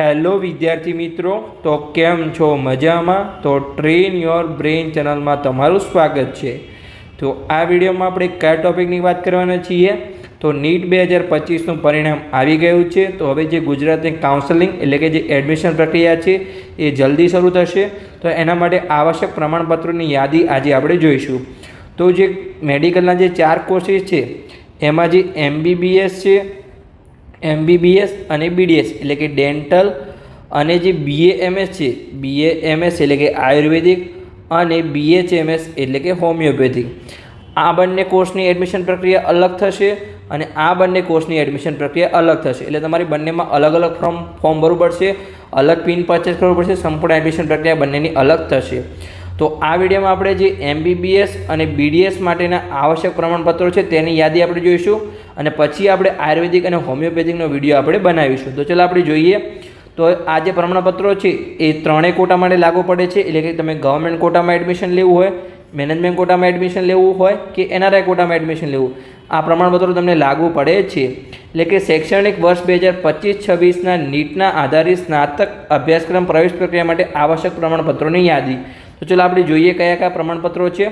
Hello વિદ્યાર્થી મિત્રો, તો કેમ છો? મજામાં? તો ટ્રેન યોર બ્રેઇન ચેનલમાં તમારું સ્વાગત છે. તો આ વિડીયોમાં આપણે કયા ટોપિકની વાત કરવાના છીએ? તો નીટ બે હજાર પચીસનું પરિણામ આવી ગયું છે. તો હવે જે ગુજરાતની કાઉન્સેલિંગ એટલે કે જે એડમિશન પ્રક્રિયા છે, એ જલ્દી શરૂ થશે. તો એના માટે આવશ્યક પ્રમાણપત્રોની યાદી આજે આપણે જોઈશું. તો જે મેડિકલના જે ચાર કોર્સીસ છે, એમાં જે એમબીબીએસ છે એમબીબીએસ અને બીડીએસ એટલે કે ડેન્ટલ અને જે બીએએમએસ છે બીએએમએસ એટલે કે આયુર્વેદિક અને બીએચએમએસ એટલે કે હોમિયોપેથિક. આ બંને કોર્સની એડમિશન પ્રક્રિયા અલગ થશે અને આ બંને કોર્સની એડમિશન પ્રક્રિયા અલગ થશે. એટલે તમારે બંનેમાં અલગ અલગ ફોર્મ ફોર્મ ભરવું પડશે, અલગ પિન પરચેસ કરવું પડશે, સંપૂર્ણ એડમિશન પ્રક્રિયા બંનેની અલગ થશે. તો આ વિડીયોમાં આપણે જે એમબીબીએસ અને બીડીએસ માટેના આવશ્યક પ્રમાણપત્રો છે તેની યાદી આપણે જોઈશું. અને પછી આપણે આયુર્વેદિક અને હોમિયોપેથિકનો વીડિયો આપણે બનાવીશું. તો ચાલો આપણે જોઈએ. તો આ જે પ્રમાણપત્રો છે, એ ત્રણેય કોટા માટે લાગુ પડે છે. એટલે કે તમે ગવર્મેન્ટ કોટામાં એડમિશન લેવું હોય, મેનેજમેન્ટ કોટામાં એડમિશન લેવું હોય કે એનઆરઆઈ કોટામાં એડમિશન લેવું, આ પ્રમાણપત્રો તમને લાગુ પડે છે. એટલે કે શૈક્ષણિક વર્ષ બે હજાર પચીસ છવ્વીસના નીટના આધારિત સ્નાતક અભ્યાસક્રમ પ્રવેશ પ્રક્રિયા માટે આવશ્યક પ્રમાણપત્રોની યાદી. તો ચાલો આપણે જોઈએ કયા કયા પ્રમાણપત્રો છે.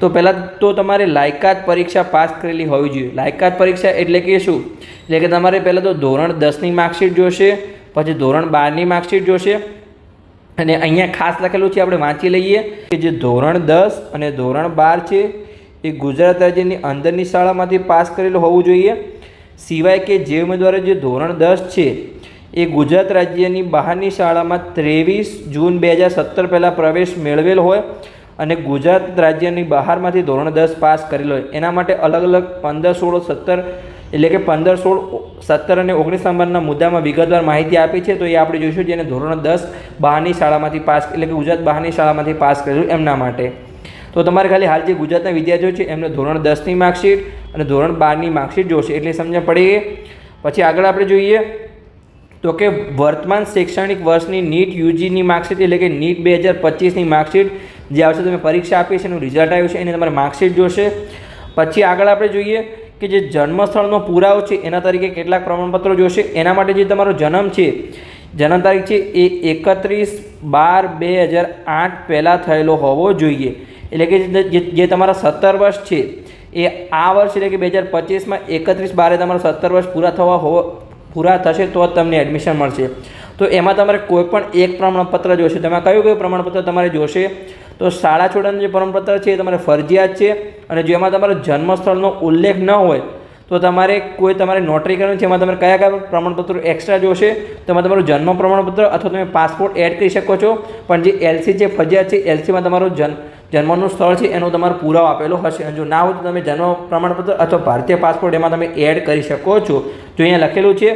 તો પહેલાં તો તમારે લાયકાત પરીક્ષા પાસ કરેલી હોવી જોઈએ. લાયકાત પરીક્ષા એટલે કે શું? એટલે કે તમારે પહેલાં તો ધોરણ દસની માર્કશીટ જોશે, પછી ધોરણ બારની માર્કશીટ જોશે, અને અહીંયા ખાસ લખેલું છે, આપણે વાંચી લઈએ કે જે ધોરણ દસ અને ધોરણ બાર છે, એ ગુજરાત રાજ્યની અંદરની શાળામાંથી પાસ કરેલું હોવું જોઈએ. સિવાય કે જે ઉમેદવારો જે ધોરણ દસ છે, એ ગુજરાત રાજ્યની બહારની શાળામાં ત્રેવીસ જૂન બે હજાર સત્તર પહેલાં પ્રવેશ મેળવેલ હોય અને ગુજરાત રાજ્યની બહારમાંથી ધોરણ દસ પાસ કરેલો હોય. એના માટે અલગ અલગ પંદર સોળ સત્તર એટલે કે પંદર સોળ સત્તર અને ઓગણીસ નંબરના મુદ્દામાં વિગતવાર માહિતી આપી છે. તો એ આપણે જોઈશું જેને ધોરણ દસ બહારની શાળામાંથી પાસ એટલે કે ગુજરાત બહારની શાળામાંથી પાસ કરેલું એમના માટે. તો તમારે ખાલી હાલ જે ગુજરાતના વિદ્યાર્થીઓ છે એમને ધોરણ દસની માર્કશીટ અને ધોરણ બારની માર્કશીટ જોશે. એટલે સમજણ પડી પછી આગળ આપણે જોઈએ તો કે વર્તમાન શૈક્ષણિક વર્ષની નીટ યુજીની માર્કશીટ એટલે કે નીટ બે હજાર પચીસની માર્કશીટ જે આવશે તમે પરીક્ષા આપી છે એનું રિઝલ્ટ આવ્યું છે, એને તમારે માર્કશીટ જોશે. પછી આગળ આપણે જોઈએ કે જે જન્મસ્થળનો પુરાવો છે, એના તરીકે કેટલાક પ્રમાણપત્રો જોશે. એના માટે જે તમારો જન્મ છે, જન્મ તારીખ છે, એ એકત્રીસ બાર બે હજાર આઠ પહેલાં થયેલો હોવો જોઈએ. એટલે કે જે તમારા સત્તર વર્ષ છે, એ આ વર્ષ એટલે કે બે હજાર પચીસમાં એકત્રીસ બારે તમારા સત્તર વર્ષ પૂરા થવા હોવા પૂરા થશે, તો જ તમને એડમિશન મળશે. તો એમાં તમારે કોઈ પણ એક પ્રમાણપત્ર જોશે. તેમાં કયું કયું પ્રમાણપત્ર તમારે જોશે? તો શાળા છોડવાની જે પ્રમાણપત્ર છે એ તમારે ફરજિયાત છે અને જો એમાં તમારો જન્મસ્થળનો ઉલ્લેખ ન હોય, તો તમારે કોઈ તમારે નોટરી કરવાની છે, એમાં તમારે કયા કયા પ્રમાણપત્રો એક્સ્ટ્રા જોશે, તેમાં તમારું જન્મ પ્રમાણપત્ર અથવા તમે પાસપોર્ટ એડ કરી શકો છો, પણ જે એલસી જે ફરજિયાત છે એલસીમાં તમારું જન્મ જન્મનું સ્થળ છે, એનો તમારો પુરાવો આપેલો હશે. અને જો ના હોય તો તમે જન્મ પ્રમાણપત્ર અથવા ભારતીય પાસપોર્ટ એમાં તમે એડ કરી શકો છો. જો અહીંયા લખેલું છે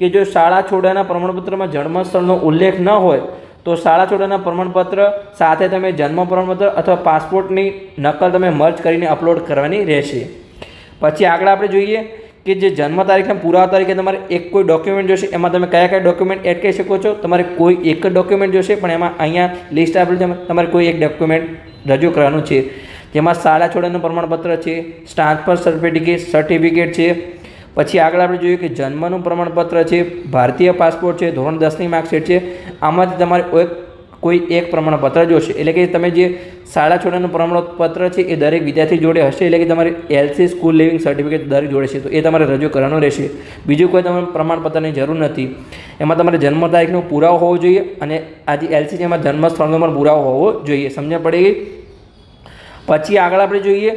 કે જો શાળા છોડાના પ્રમાણપત્રમાં જન્મસ્થળનો ઉલ્લેખ ન હોય તો શાળા છોડવાના પ્રમાણપત્ર સાથે તમે જન્મ પ્રમાણપત્ર અથવા પાસપોર્ટની નકલ તમે મર્જ કરીને અપલોડ કરવાની રહેશે. પછી આગળ આપણે જોઈએ કે જે જન્મ તારીખના પુરાવા તરીકે તમારે એક કોઈ ડોક્યુમેન્ટ જોશે. એમાં તમે કયા કયા ડોક્યુમેન્ટ એડ કરી શકો છો? તમારે કોઈ એક જ ડોક્યુમેન્ટ જોશે, પણ એમાં અહીંયા લિસ્ટ આપેલું છે. તમારે કોઈ એક ડોક્યુમેન્ટ રજૂ કરવાનું છે. જેમાં શાળા છોડવાનું પ્રમાણપત્ર છે ટ્રાન્સફર સર્ટિફિકેટ સર્ટિફિકેટ છે પછી આગળ આપણે જોઈએ કે જન્મનું પ્રમાણપત્ર છે, ભારતીય પાસપોર્ટ છે, ધોરણ દસની માર્કશીટ છે, આમાંથી તમારે એક, કોઈ એક પ્રમાણપત્ર જોશે. એટલે કે તમે જે શાળા છોડવાનું પ્રમાણપત્ર છે, એ દરેક વિદ્યાર્થી જોડે હશે. એટલે કે તમારે એલસી સ્કૂલ લિવિંગ સર્ટિફિકેટ દરેક જોડે છે. તો એ તમારે રજૂ કરવાનું રહેશે. બીજું કોઈ તમારે પ્રમાણપત્રની જરૂર નથી. એમાં તમારે જન્મ તારીખનો પુરાવો હોવો જોઈએ અને આ એલસી છે એમાં જન્મ સ્થળનો પણ પુરાવો હોવો જોઈએ. સમજણ પડી ગઈ? પછી આગળ આપણે જોઈએ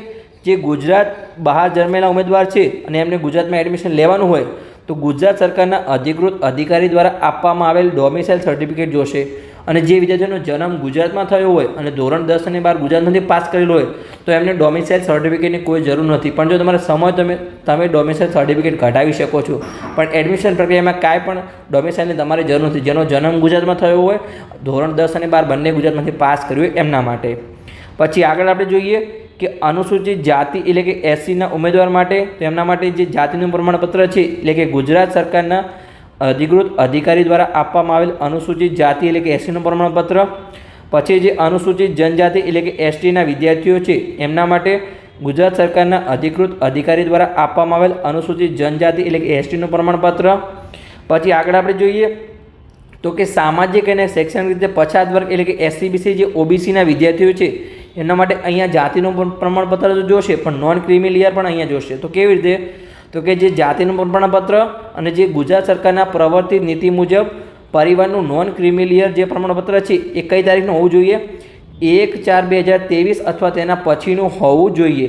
જે ગુજરાત બહાર જન્મેલા ઉમેદવાર છે અને એમને ગુજરાતમાં એડમિશન લેવાનું હોય, તો ગુજરાત સરકારના અધિકૃત અધિકારી દ્વારા આપવામાં આવેલ ડોમિસાઇલ સર્ટિફિકેટ જોશે. અને જે વિદ્યાર્થીઓનો જન્મ ગુજરાતમાં થયો હોય અને ધોરણ દસ અને બાર ગુજરાતમાંથી પાસ કરેલો હોય, તો એમને ડોમિસાઇલ સર્ટિફિકેટની કોઈ જરૂર નથી. પણ જો તમારે સમય તમે તમે ડોમિસાઇલ સર્ટિફિકેટ કઢાવી શકો છો, પણ એડમિશન પ્રક્રિયામાં કાંઈ પણ ડોમિસાઇલની તમારે જરૂર નથી. જેનો જન્મ ગુજરાતમાં થયો હોય, ધોરણ દસ અને બાર બંને ગુજરાતમાંથી પાસ કર્યું હોય એમના માટે. પછી આગળ આપણે જોઈએ કે અનુસૂચિત જાતિ એટલે કે એસસીના ઉમેદવાર માટે તેમના માટે જે જાતિનું પ્રમાણપત્ર છે એટલે કે ગુજરાત સરકારના અધિકૃત અધિકારી દ્વારા આપવામાં આવેલ અનુસૂચિત જાતિ એટલે કે એસસીનું પ્રમાણપત્ર, પછી જે અનુસૂચિત જનજાતિ એટલે કે એસટીના વિદ્યાર્થીઓ છે એમના માટે ગુજરાત સરકારના અધિકૃત અધિકારી દ્વારા આપવામાં આવેલ અનુસૂચિત જનજાતિ એટલે કે એસટીનું પ્રમાણપત્ર. પછી આગળ આપણે જોઈએ તો કે સામાજિક અને શૈક્ષણિક રીતે પછાત વર્ગ એટલે કે એસસીબીસી જે ઓબીસીના વિદ્યાર્થીઓ છે એના માટે અહીંયા જાતિનું પણ પ્રમાણપત્ર તો જોશે, પણ નોન ક્રિમિલિયર પણ અહીંયા જોશે. તો કેવી રીતે? તો કે જે જાતિનું પ્રમાણપત્ર અને જે ગુજરાત સરકારના પ્રવર્તિત નીતિ મુજબ પરિવારનું નોન ક્રિમિલિયર જે પ્રમાણપત્ર છે, એ કઈ તારીખનું હોવું જોઈએ? એક ચાર બે હજાર ત્રેવીસ અથવા તેના પછીનું હોવું જોઈએ.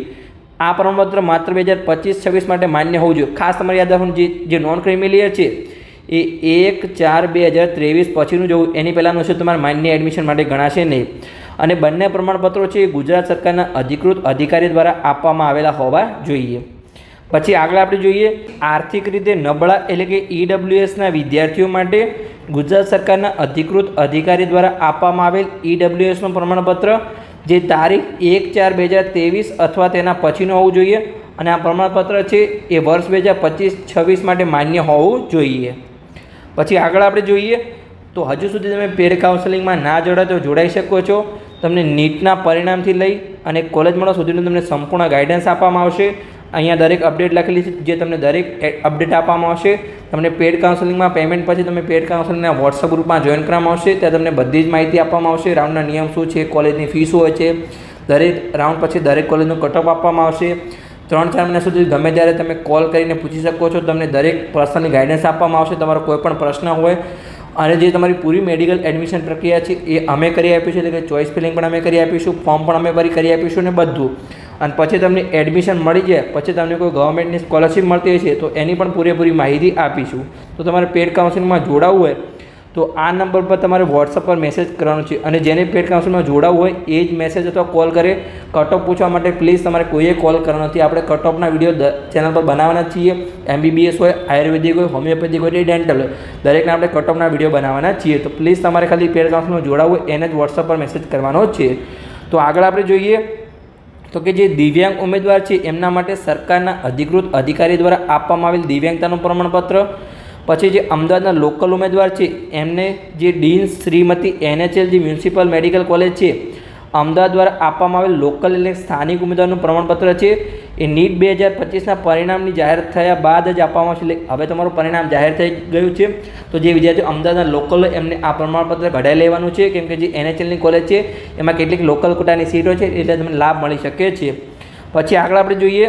આ પ્રમાણપત્ર માત્ર બે હજાર પચીસ છવ્વીસ માટે માન્ય હોવું જોઈએ. ખાસ તમારે યાદ રાખવાનું, જે જે નોન ક્રિમિલિયર છે, એ એક ચાર બે હજાર ત્રેવીસ પછીનું જવું એની પહેલાંનું છે તમારે માન્ય એડમિશન માટે ગણાશે નહીં. અને બંને પ્રમાણપત્રો છે એ ગુજરાત સરકારના અધિકૃત અધિકારી દ્વારા આપવામાં આવેલા હોવા જોઈએ. પછી આગળ આપણે જોઈએ આર્થિક રીતે નબળા એટલે કે ઈડબ્લ્યુએસના વિદ્યાર્થીઓ માટે ગુજરાત સરકારના અધિકૃત અધિકારી દ્વારા આપવામાં આવેલ ઈડબ્લ્યુએસનું પ્રમાણપત્ર જે તારીખ એક ચાર બે હજાર ત્રેવીસ અથવા તેના પછીનું હોવું જોઈએ અને આ પ્રમાણપત્ર છે એ વર્ષ બે હજાર પચીસ છવ્વીસ માટે માન્ય હોવું જોઈએ. પછી આગળ આપણે જોઈએ તો હજુ સુધી તમે પેડ કાઉન્સેલિંગમાં ના જોડાય તો જોડાઈ શકો છો. તમને નીટના પરિણામથી લઈ અને કોલેજ મળવા સુધીનું તમને સંપૂર્ણ ગાઈડન્સ આપવામાં આવશે. અહીંયા દરેક અપડેટ લખેલી છે, જે તમને દરેક અપડેટ આપવામાં આવશે. તમને પેડ કાઉન્સેલિંગમાં પેમેન્ટ પછી તમે પેડ કાઉન્સેલિંગના વોટ્સઅપ ગ્રુપમાં જોઈન કરવામાં આવશે. ત્યાં તમને બધી જ માહિતી આપવામાં આવશે. રાઉન્ડના નિયમ શું છે, કોલેજની ફી શું હોય છે. દરેક રાઉન્ડ પછી દરેક કોલેજનું કટઅપ આપવામાં આવશે. ત્રણ ચાર મહિના સુધી ગમે ત્યારે તમે કોલ કરીને પૂછી શકો છો. તમને દરેક પર્સનની ગાઈડન્સ આપવામાં આવશે. તમારો કોઈ પણ પ્રશ્ન હોય અને જે તમારી પૂરી મેડિકલ એડમિશન પ્રક્રિયા છે એ અમે કરી આપીશું, એટલે કે ચોઇસ ફિલિંગ પણ અમે કરી આપીશું ફોર્મ પણ અમે ભરી કરી આપીશું ને બધું. અને પછી તમને એડમિશન મળી જાય, પછી તમને કોઈ ગવર્મેન્ટની સ્કોલરશિપ મળતી હશે તો એની પણ પૂરેપૂરી માહિતી આપીશું. તો તમારે પેડ કાઉન્સિલિંગમાં જોડાવવું હોય તો આ નંબર પર તમારે વોટ્સઅપ પર મેસેજ કરવાનો છે. અને જેને પેડ કાઉન્સિલમાં જોડાવું હોય, એ જ મેસેજ અથવા કોલ કરે. કટઓફ પૂછવા માટે પ્લીઝ તમારે કોઈએ કોલ કરવાનો નથી. આપણે કટઓફના વીડિયો ચેનલ પર બનાવવાના છીએ. એમબીબીએસ હોય, આયુર્વેદિક હોય હોમિયોપેથિક હોય ડેન્ટલ હોય. દરેકને આપણે કટઓફના વીડિયો બનાવવાના છીએ. તો પ્લીઝ તમારે ખાલી પેડ કાઉન્સિલમાં જોડાવું હોય, એને જ વોટ્સઅપ પર મેસેજ કરવાનો છે. તો આગળ આપણે જોઈએ, તો કે જે દિવ્યાંગ ઉમેદવાર છે, એમના માટે સરકારના અધિકૃત અધિકારી દ્વારા આપવામાં આવેલ દિવ્યાંગતાનું પ્રમાણપત્ર પછી જે અમદાવાદના લોકલ ઉમેદવાર છે, એમને જે ડીન શ્રીમતી એનએચએલ જે મ્યુનિસિપલ મેડિકલ કોલેજ છે, અમદાવાદ દ્વારા આપવામાં આવેલ લોકલ એટલે સ્થાનિક ઉમેદવારનું પ્રમાણપત્ર છે, એ નીટ બે હજાર પચીસના પરિણામની જાહેર થયા બાદ જ આપવામાં આવશે. એટલે હવે તમારું પરિણામ જાહેર થઈ ગયું છે. તો જે વિદ્યાર્થીઓ અમદાવાદના લોકલ એમને આ પ્રમાણપત્ર કઢાઈ લેવાનું છે, કેમ કે જે એનએચએલની કોલેજ છે, એમાં કેટલીક લોકલ કોટાની સીટો છે, એટલે તમને લાભ મળી શકે છે. પછી આગળ આપણે જોઈએ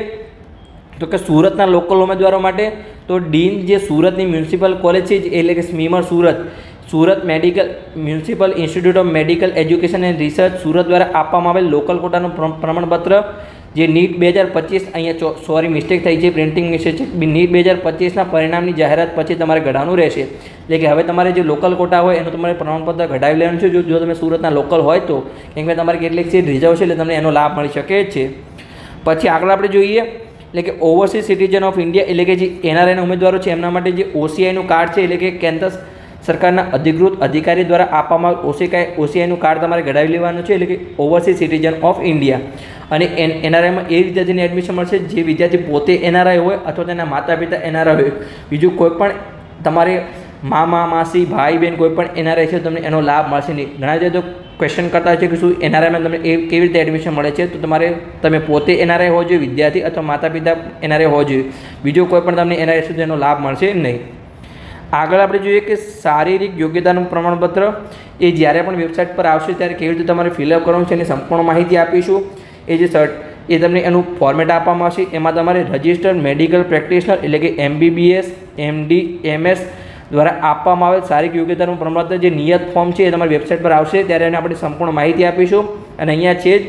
તો કે સુરતના લોકલ ઉમેદવારો માટે તો ડીન જે સુરતની મ્યુનિસિપલ કોલેજ છે એટલે કે SMIMER Surat Surat medical municipal institute of medical education and research Surat દ્વારા આપવામાં આવેલ લોકલ કોટાનું પ્રમાણપત્ર જે નીટ બે હજાર પચીસ, અહીંયા સોરી મિસ્ટેક થઈ છે પ્રિન્ટિંગ મિસ્ટેક છે નીટ બે હજાર પચીસના પરિણામની જાહેરાત પછી તમારે ઘડાવવાનું રહેશે. એટલે કે હવે તમારે જે લોકલ કોટા હોય એનું તમારે પ્રમાણપત્ર ઘડાવી લેવાનું છે. જો જો તમે સુરતના લોકલ હોય તો, કેમ કે તમારે કેટલીક સીટ રિઝર્વ છે એટલે તમને એનો લાભ મળી શકે છે. પછી આગળ આપણે જોઈએ એટલે કે ઓવરસીઝ સિટીઝન ઓફ ઇન્ડિયા એટલે કે જે એનઆરઆઈના ઉમેદવારો છે, એમના માટે જે ઓસીઆઈનું કાર્ડ છે, એટલે કે કેન્દ્ર સરકારના અધિકૃત અધિકારી દ્વારા આપવામાં ઓસીઆઈ ઓસીઆઈનું કાર્ડ તમારે ઘડાવી લેવાનું છે, એટલે કે ઓવરસીઝ સિટીઝન ઓફ ઇન્ડિયા અને એન એનઆરઆઈમાં એ વિદ્યાર્થીને એડમિશન મળશે, જે વિદ્યાર્થી પોતે એનઆરઆઈ હોય અથવા તેના માતા પિતા એનઆરઆઈ હોય. બીજું કોઈ પણ તમારે મામા માસી, ભાઈ બહેન કોઈ પણ એનઆરઆઈ છે, તમને એનો લાભ મળશે નહીં. ઘણા વિદ્યાર્થીઓ ક્વેશ્ચન કરતા હોય છે કે શું એનઆરઆઈમાં તમને એ કેવી રીતે એડમિશન મળે છે? તો તમારે, તમે પોતે એનઆરઆઈ હોવો જોઈએ, વિદ્યાર્થી અથવા માતા પિતા એનઆરઆઈ હોવો જોઈએ. બીજો કોઈ પણ તમને એનઆરઆઈ સુધી એનો લાભ મળશે નહીં. આગળ આપણે જોઈએ કે શારીરિક યોગ્યતાનું પ્રમાણપત્ર. એ જ્યારે પણ વેબસાઇટ પર આવશે, ત્યારે કેવી રીતે તમારે ફિલઅપ કરવાનું છે એની સંપૂર્ણ માહિતી આપીશું. એ જે સર્ટ એ તમને એનું ફોર્મેટ આપવામાં આવશે. એમાં તમારે રજિસ્ટર્ડ મેડિકલ પ્રેક્ટિશનર એટલે કે એમબીબીએસ એમડી એમએસ દ્વારા આપવામાં આવેલ શારીરિક યોગ્યતાનું પ્રમાણપત્ર, જે નિયત ફોર્મ છે એ તમારી વેબસાઇટ પર આવશે. ત્યારે એને આપણે સંપૂર્ણ માહિતી આપીશું. અને અહીંયા છે જ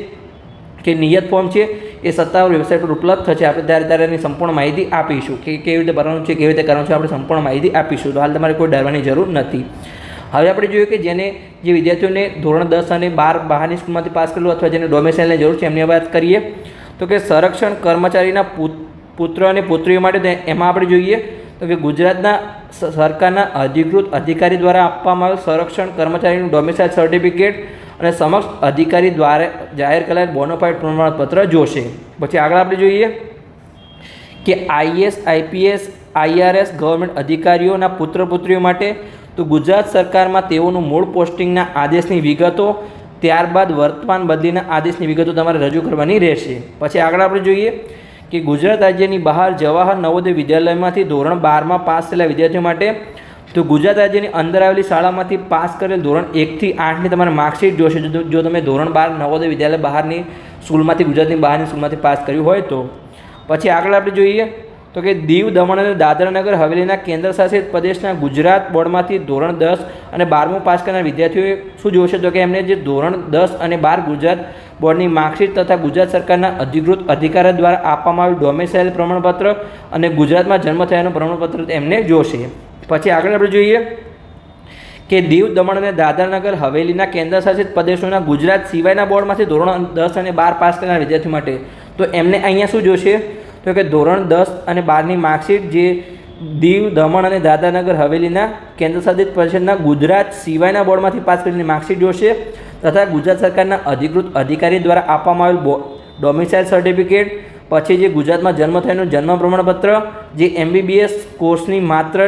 કે નિયત ફોર્મ છે એ સત્તાવાર વેબસાઇટ પર ઉપલબ્ધ થશે. આપણે ત્યારે ત્યારે એની સંપૂર્ણ માહિતી આપીશું કે કેવી રીતે ભરવાનું છે, કેવી રીતે કરવાનું છે, આપણે સંપૂર્ણ માહિતી આપીશું. તો હાલ તમારે કોઈ ડરવાની જરૂર નથી. હવે આપણે જોઈએ કે જેને જે વિદ્યાર્થીઓને ધોરણ દસ અને બાર બહારની સ્કૂલમાંથી પાસ કરેલું અથવા જેને ડોમેસાઇલની જરૂર છે, એમની વાત કરીએ. તો કે સંરક્ષણ કર્મચારીના પુત્ર અને પુત્રીઓ માટે એમાં આપણે જોઈએ તો કે ગુજરાતના સરકારના અધિકૃત અધિકારી દ્વારા આપવામાં આવેલ સંરક્ષણ કર્મચારીનું ડોમિસાઇલ સર્ટિફિકેટ અને સમક્ષ અધિકારી દ્વારા જાહેર કરાયેલ બોનોફાઇડ પ્રમાણપત્ર જોશે. પછી આગળ આપણે જોઈએ કે આઈએસ આઈપીએસ આઈઆરએસ ગવર્મેન્ટ અધિકારીઓના પુત્ર પુત્રીઓ માટે તો ગુજરાત સરકારમાં તેઓનું મૂળ પોસ્ટિંગના આદેશની વિગતો, ત્યારબાદ વર્તમાન બદલીના આદેશની વિગતો તમારે રજૂ કરવાની રહેશે. પછી આગળ આપણે જોઈએ કે ગુજરાત રાજ્યની બહાર જવાહર નવોદય વિદ્યાલયમાંથી ધોરણ બારમાં પાસ થયેલા વિદ્યાર્થીઓ માટે તો ગુજરાત રાજ્યની અંદર આવેલી શાળામાંથી પાસ કરેલ ધોરણ એકથી આઠની તમારે માર્કશીટ જોશે. જો તમે ધોરણ બાર નવોદય વિદ્યાલય બહારની સ્કૂલમાંથી ગુજરાતની બહારની સ્કૂલમાંથી પાસ કર્યું હોય તો. પછી આગળ આપણે જોઈએ તો કે દીવ, દમણ અને દાદરાનગર હવેલીના કેન્દ્રશાસિત પ્રદેશના ગુજરાત બોર્ડમાંથી ધોરણ દસ અને બારમું પાસ કરનાર વિદ્યાર્થીઓએ શું જોશે? તો કે એમને જે ધોરણ દસ અને બાર ગુજરાત બોર્ડની માર્કશીટ તથા ગુજરાત સરકારના અધિકૃત અધિકારી દ્વારા આપવામાં આવેલ ડોમેસાઇલ પ્રમાણપત્ર અને ગુજરાતમાં જન્મ થયાનું પ્રમાણપત્ર એમને જોશે. પછી આગળ આપણે જોઈએ કે દીવ, દમણ અને દાદરાનગર હવેલીના કેન્દ્રશાસિત પ્રદેશોના ગુજરાત સિવાયના બોર્ડમાંથી ધોરણ દસ અને બાર પાસ કરનાર વિદ્યાર્થીઓ માટે તો એમને અહીંયા શું જોશે? તો કે ધોરણ દસ અને બારની માર્કશીટ જે દીવ, દમણ અને દાદાનગર હવેલીના કેન્દ્ર શાસિત પરિષદના ગુજરાત સિવાયના બોર્ડમાંથી પાસ કરીને માર્કશીટ જોશે તથા ગુજરાત સરકારના અધિકૃત અધિકારી દ્વારા આપવામાં આવેલ ડોમિસાઇલ સર્ટિફિકેટ પછી જે ગુજરાતમાં જન્મ થયેલું જન્મ પ્રમાણપત્ર, જે એમબીબીએસ કોર્સની માત્ર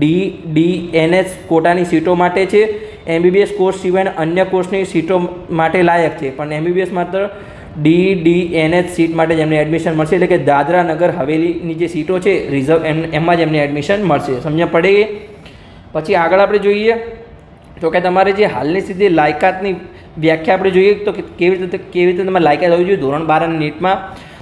ડી ડી એનએસ કોટાની સીટો માટે છે, એમબીબીએસ કોર્સ સિવાયના અન્ય કોર્સની સીટો માટે લાયક છે. પણ એમબીબીએસ માત્ર ડી ડી એનએચ સીટ માટે જેમને એડમિશન મળશે. એટલે કે દાદરા નગર હવેલીની જે સીટો છે રિઝર્વ એમ, એમાં જ એમને એડમિશન મળશે. સમજણ પડે પછી આગળ આપણે જોઈએ, તો કે તમારે જે હાલની સ્થિતિ, લાયકાતની વ્યાખ્યા આપણે જોઈએ, તો કેવી રીતે કેવી રીતે તમારે લાયકાત હોવી જોઈએ ધોરણ બાર અને નીટમાં?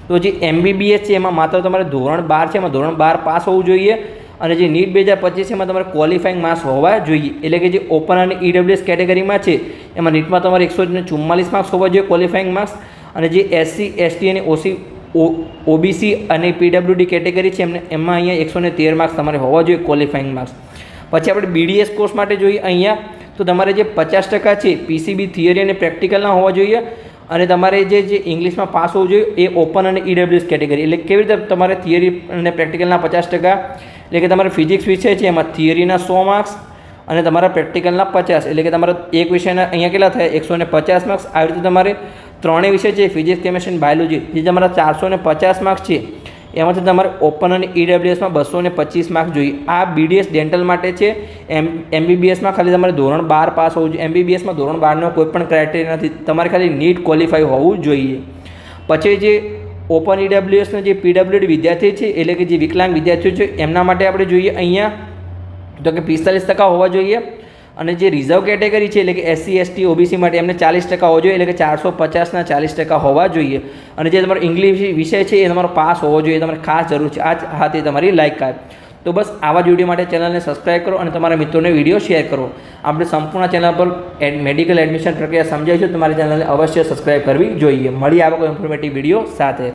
તો જે એમબીબીએસ છે, એમાં માત્ર તમારે ધોરણ બાર છે, એમાં ધોરણ બાર પાસ હોવું જોઈએ. અને જે નીટ બે હજાર પચીસ એમાં તમારે ક્વોલિફાઈંગ માર્ક્સ હોવા જોઈએ. એટલે કે જે ઓપન અને ઈડબ્લ્યુએસ કેટેગરીમાં છે, એમાં નીટમાં તમારે એકસો ચુમ્માલીસ માર્ક્સ હોવા જોઈએ ક્વોલિફાઈંગ માર્ક્સ અને જે એસસી એસટી અને ઓસી ઓબીસી અને પીડબ્લ્યુડી કેટેગરી છે, એમને, એમાં અહીંયા એકસો ને તેર માર્ક્સ તમારે હોવા જોઈએ ક્વોલિફાઇંગ માર્ક્સ પછી આપણે બીડીએસ કોર્સ માટે જોઈએ અહીંયા, તો તમારે જે પચાસ ટકા છે પીસીબી થિયરી અને પ્રેક્ટિકલના હોવા જોઈએ, અને તમારે જે જે ઇંગ્લિશમાં પાસ હોવું જોઈએ, એ ઓપન અને ઈડબ્લ્યુએસ કેટેગરી એટલે કેવી રીતે તમારે થિયરી અને પ્રેક્ટિકલના પચાસ ટકા? એટલે કે તમારે ફિઝિક્સ વિષય છે, એમાં થિયરીના સો માર્ક્સ અને તમારા પ્રેક્ટિકલના પચાસ. એટલે કે તમારા એક વિષયના અહીંયા કેટલા થાય? એકસો ને પચાસ માર્ક્સ આવી રીતે તમારે ત્રણેય વિષય છે ફિઝિક્સ કેમેસ્ટ્રી અને બાયોલોજી જે તમારા ચારસો ને પચાસ માર્ક્સ છે, એમાંથી તમારે ઓપન અને ઈડબ્લ્યુએસમાં બસો ને પચીસ માર્ક્સ જોઈએ. આ બીડીએસ ડેન્ટલ માટે છે, એમ એમબીબીએસમાં ખાલી તમારે ધોરણ બાર પાસ હોવું જોઈએ. એમબીબીએસમાં ધોરણ બારનો કોઈ પણ ક્રાઇટેરિયા નથી. તમારે ખાલી નીટ ક્વોલિફાય હોવું જોઈએ. પછી જે ઓપન ઈડબ્લ્યુએસના જે પીડબ્લ્યુડી વિદ્યાર્થી છે, એટલે કે જે વિકલાંગ વિદ્યાર્થીઓ છે, એમના માટે આપણે જોઈએ અહીંયા, તો કે પિસ્તાલીસ ટકા હોવા જોઈએ. અને જે રિઝર્વ કેટેગરી છે, એટલે કે એસસી એસટી ઓબીસી માટે એમને ચાલીસ ટકા હોવો જોઈએ, એટલે કે ચારસો પચાસના ચાલીસ ટકા હોવા જોઈએ. અને જે તમારો ઇંગ્લિશ વિષય છે, એ તમારો પાસ હોવો જોઈએ, તમારે ખાસ જરૂર છે. આ હા તે તમારી લાયકાત તો બસ આવા જ વીડિયો માટે ચેનલને સબસ્ક્રાઈબ કરો અને તમારા મિત્રોને વીડિયો શેર કરો. આપણે સંપૂર્ણ ચેનલ પર મેડિકલ એડમિશન પ્રક્રિયા સમજાવીશું. તમારી ચેનલને અવશ્ય સબસ્ક્રાઈબ કરવી જોઈએ. મળી આવા કોઈ ઇન્ફોર્મેટિવ વીડિયો સાથે.